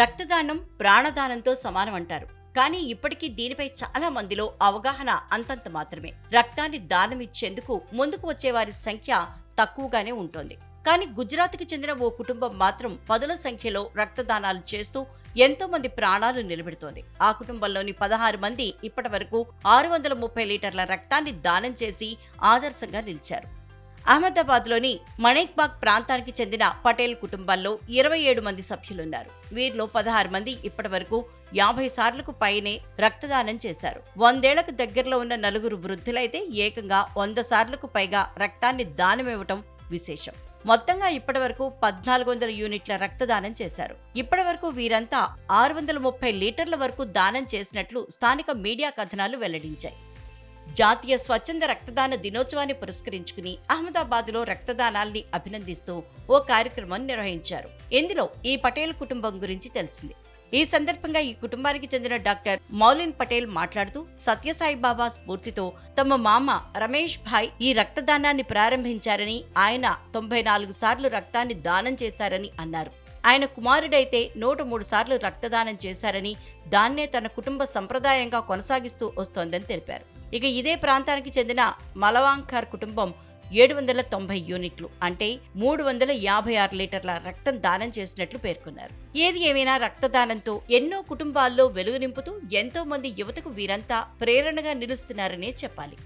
రక్తదానం ప్రాణదానంతో సమానం అంటారు. కానీ ఇప్పటికీ దీనిపై చాలా మందిలో అవగాహన అంతంత మాత్రమే. రక్తాన్ని దానం ఇచ్చేందుకు ముందుకు వచ్చేవారి సంఖ్య తక్కువగానే ఉంటుంది. కానీ గుజరాత్కి చెందిన ఓ కుటుంబం మాత్రం పదుల సంఖ్యలో రక్తదానాలు చేస్తూ ఎంతో మంది ప్రాణాలు నిలబెడుతోంది. ఆ కుటుంబంలోని పదహారు మంది ఇప్పటి వరకు ఆరు వందల ముప్పై లీటర్ల రక్తాన్ని దానం చేసి ఆదర్శంగా నిలిచారు. అహ్మదాబాద్లోని మణేక్బాగ్ ప్రాంతానికి చెందిన పటేల్ కుటుంబాల్లో ఇరవై ఏడు మంది సభ్యులున్నారు. వీరిలో పదహారు మంది ఇప్పటి వరకు యాభై సార్లకు పైనే రక్తదానం చేశారు. వందేళ్ళకు దగ్గరలో ఉన్న నలుగురు వృద్ధులైతే ఏకంగా వంద సార్లకు పైగా రక్తాన్ని దానమివ్వటం విశేషం. మొత్తంగా ఇప్పటి వరకు పద్నాలుగు వందల యూనిట్ల రక్తదానం చేశారు. ఇప్పటి వరకు వీరంతా ఆరు వందల ముప్పై లీటర్ల వరకు దానం చేసినట్లు స్థానిక మీడియా కథనాలు వెల్లడించాయి. జాతీయ స్వచ్ఛంద రక్తదాన దినోత్సవాన్ని పురస్కరించుకుని అహ్మదాబాద్లో రక్తదానాల్ని అభినందిస్తూ ఓ కార్యక్రమం నిర్వహించారు. ఇందులో ఈ పటేల్ కుటుంబం గురించి తెలిసింది. ఈ సందర్భంగా ఈ కుటుంబానికి చెందిన డాక్టర్ మౌలిన్ పటేల్ మాట్లాడుతూ సత్యసాయి బాబా స్ఫూర్తితో తమ మామ రమేష్ భాయ్ ఈ రక్తదానాన్ని ప్రారంభించారని ఆయన తొంభై నాలుగు సార్లు రక్తాన్ని దానం చేశారని అన్నారు. ఆయన కుమారుడైతే నూట మూడు సార్లు రక్తదానం చేశారని దాన్నే తన కుటుంబ సంప్రదాయంగా కొనసాగిస్తూ వస్తోందని తెలిపారు. ఇక ఇదే ప్రాంతానికి చెందిన మలవాంకర్ కుటుంబం ఏడు వందల తొంభై యూనిట్లు అంటే మూడు వందల యాభై ఆరు లీటర్ల రక్తం దానం చేసినట్లు పేర్కొన్నారు. ఏది ఏమైనా రక్తదానంతో ఎన్నో కుటుంబాల్లో వెలుగు నింపుతూ ఎంతో మంది యువతకు వీరంతా ప్రేరణగా నిలుస్తున్నారనే చెప్పాలి.